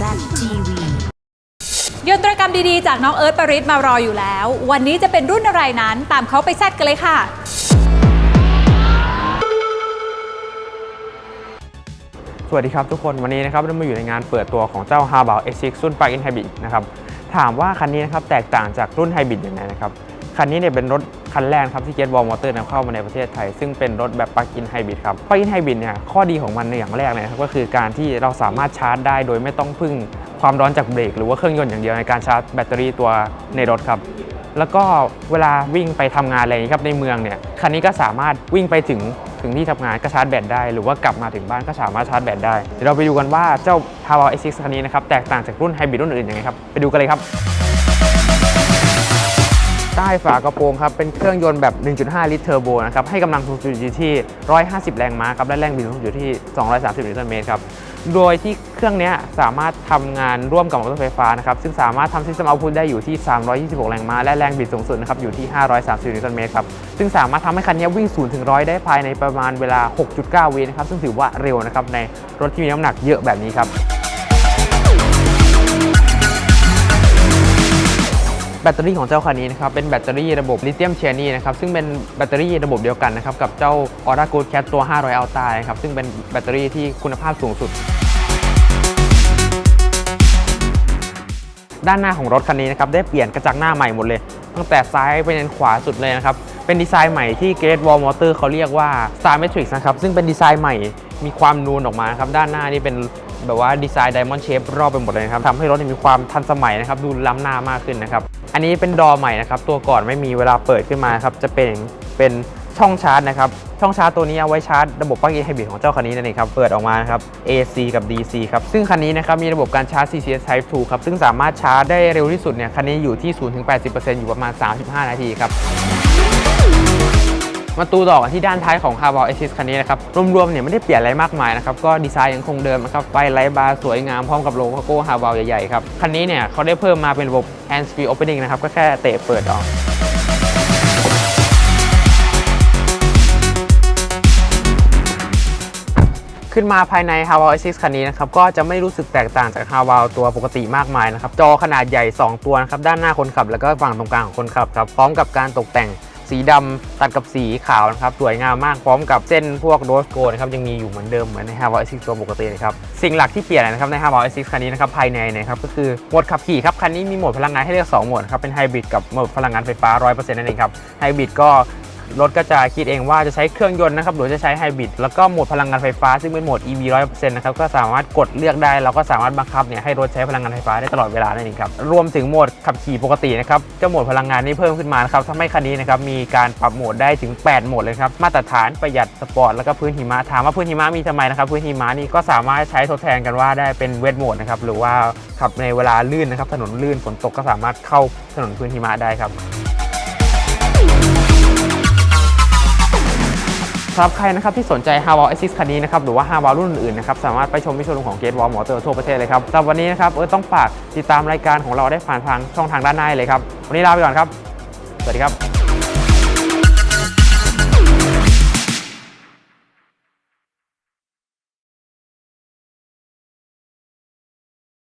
ZTV ยนตรกรรมดีๆ จากน้องเอิร์ธปริศมารออยู่แล้ว วันนี้จะเป็นรุ่นอะไรนั้นตามเขาไปแซดกันเลยค่ะ สวัสดีครับทุกคนวันนี้นะครับเรามาอยู่ในงานเปิดตัวของเจ้า h a r b a o X6 รุ่น Plug-in Hybrid นะครับ ถามว่าคันนี้นะครับแตกต่างจากรุ่น Hybrid ยังไงนะครับ คันนี้เนี่ยเป็นรถ คันแรกครับที่ Get Wall Motor นำเข้ามาในประเทศไทย ซึ่งเป็นรถแบบ Plug-in Hybrid ครับ Plug-in Hybrid เนี่ยข้อดีของมันในอย่างแรกเลยนะครับก็คือการที่เราสามารถชาร์จได้โดยไม่ต้องพึ่งความร้อนจากเบรกหรือว่าเครื่องยนต์อย่างเดียวในการชาร์จแบตเตอรี่ตัวในรถครับแล้วก็เวลาวิ่งไปทำงานอะไรอย่างนี้ครับในเมืองเนี่ยคันนี้ก็สามารถวิ่งไปถึงถึงที่ทำงานก็ชาร์จแบตได้ หรือว่ากลับมาถึงบ้านก็สามารถชาร์จแบตได้เดี๋ยวเราไปดูกันว่าเจ้า p o w e r X6 คันนี้นะครับแตกต่างจากรุ่นไฮบริดรุ่นอื่นยังไงครับไปดูกันเลยครับ ต้ฝากระโปรงครับ เป็นเครื่องยนต์แบบ 1.5 ลิตรเทอร์โบนะครับ ให้กำลังสูงสุดอยู่ที่ 150 แรงม้าครับ และแรงบิดสูงสุดอยู่ที่ 230 นิวตันเมตรครับ โดยที่เครื่องนี้สามารถทำงานร่วมกับมอเตอร์ไฟฟ้านะครับ ซึ่งสามารถทำซิสเต็มเอาพุตได้อยู่ที่ 326 แรงม้า และแรงบิดสูงสุดนะครับอยู่ที่ 530 นิวตันเมตรครับ ซึ่งสามารถทำให้คันนี้วิ่ง 0 ถึง 100 ได้ภายในประมาณเวลา 6.9 วินะครับ ซึ่งถือว่าเร็วนะครับในรถที่มีน้ำหนักเยอะแบบนี้ครับ แบตเตอรี่ของเจ้าคันนี้นะครับเป็นแบตเตอรี่ระบบลิเธียมเชนีนะครับซึ่งเป็นแบตเตอรี่ระบบเดียวกันนะครับกับเจ้า Aura Good Cat ตัว 500 Ultra นะครับซึ่งเป็นแบตเตอรี่ที่คุณภาพสูงสุดด้านหน้าของรถคันนี้นะครับได้เปลี่ยนกระจังหน้าใหม่หมดเลย ตั้งแต่ซ้ายไปยันขวาสุดเลยนะครับเป็นดีไซน์ใหม่ที่ Great Wall Motor เขาเรียกว่า Star Matrix นะครับซึ่งเป็นดีไซน์ใหม่มีความนูนออกมาครับด้านหน้านี่เป็นแบบว่าดีไซน์ Diamond Shape รอบไปหมดเลยครับทำให้รถมีความทันสมัยนะครับดูล้ำหน้ามากขึ้นนะครับ อันนี้เป็นดอใหม่นะครับ ตัวก่อนไม่มีเวลาเปิดขึ้นมาครับ จะเป็นเป็นช่องชาร์จนะครับ ช่องชาร์จตัวนี้เอาไว้ชาร์จระบบปลั๊กอินไฮบริดของเจ้าคันนี้นั่นเองครับ เปิดออกมานะครับ AC กับ DC ครับ ซึ่งคันนี้นะครับมีระบบการชาร์จ CCS Type 2 ครับ ซึ่งสามารถชาร์จได้เร็วที่สุดเนี่ย คันนี้อยู่ที่ 0-80%อยู่ประมาณ 35 นาทีครับ มาตูต่อกันที่ด้านท้ายของ c a r b o Axis คันนี้นะครับ รวมๆเนี่ยไม่ได้เปลี่ยนอะไรมากมายนะครับ ก็ดีไซน์ยังคงเดิมนะครับ ไฟไลท์บาร์สวยงามพร้อมกับโลโก้ c a r b o ใหญ่ๆครับ คันนี้เนี่ยเขาได้เพิ่มมาเป็นระบบ hands free opening นะครับ ก็แค่เตะเปิดออกขึ้นมาภายใน h a w a l X6 คันนี้นะครับ ก็จะไม่รู้สึกแตกต่างจาก h a w a l ตัวปกติมากมายนะครับ จอขนาดใหญ่ 2 ตัวนะครับ ด้านหน้าคนขับ แล้วก็ฝั่งตรงกลางของคนขับครับ พร้อมกับการตกแต่ง สีดำตัดกับสีขาวนะครับสวยงามมากพร้อมกับเส้นพวกโรสโกนะครับยังมีอยู่เหมือนเดิมเหมือนใน h a w a l X6 ตัวปกติเลยครับสิ่งหลักที่เปลี่ยนนะครับใน h a w a l X6 คันนี้นะครับภายในเนะครับก็คือโหมดขับขี่ครับคันนี้มีโหมดพลังงานให้เลือก2โหมดครับเป็นไฮบริดกับโหมดพลังงานไฟฟ้า 100%นั่นเองครับไฮบริดก็ รถก็จะคิดเองว่าจะใช้เครื่องยนต์นะครับหรือจะใช้ไฮบริดแล้วก็โหมดพลังงานไฟฟ้าซึ่งเป็นโหมด EV 100%นะครับก็สามารถกดเลือกได้ เราก็สามารถบังคับเนี่ยให้รถใช้พลังงานไฟฟ้าได้ตลอดเวลานั่นเองครับรวมถึงโหมดขับขี่ปกตินะครับเจ้าโหมดพลังงานนี้เพิ่มขึ้นมานะครับทำให้คันนี้นะครับมีการปรับโหมดได้ถึง 8 โหมดเลยครับมาตรฐานประหยัดสปอร์ตแล้วก็พื้นหิมะถามว่าพื้นหิมะมีทำไมนะครับพื้นหิมะนี่ก็สามารถใช้ทดแทนกันว่าได้เป็นเวทโหมดนะครับหรือว่าขับในเวลาลื่นนะครับถนนลื่นฝนตกก็สามารถเข้าถนนพื้นหิมะได้ครับ สำหรับใครนะครับที่สนใจ h a w a l Axis คันนี้นะครับหรือว่า h a w a l รุ่นอื่นๆนะครับสามารถไปชมที่โชว์รูมของ Gate Wall Motor ทั่วประเทศเลยครับสำหรับวันนี้นะครับเออต้องฝากติดตามรายการของเราได้ผ่านทางช่องทางด้านในเลยครับวันนี้ลาไปก่อนครับสวัสดีครับ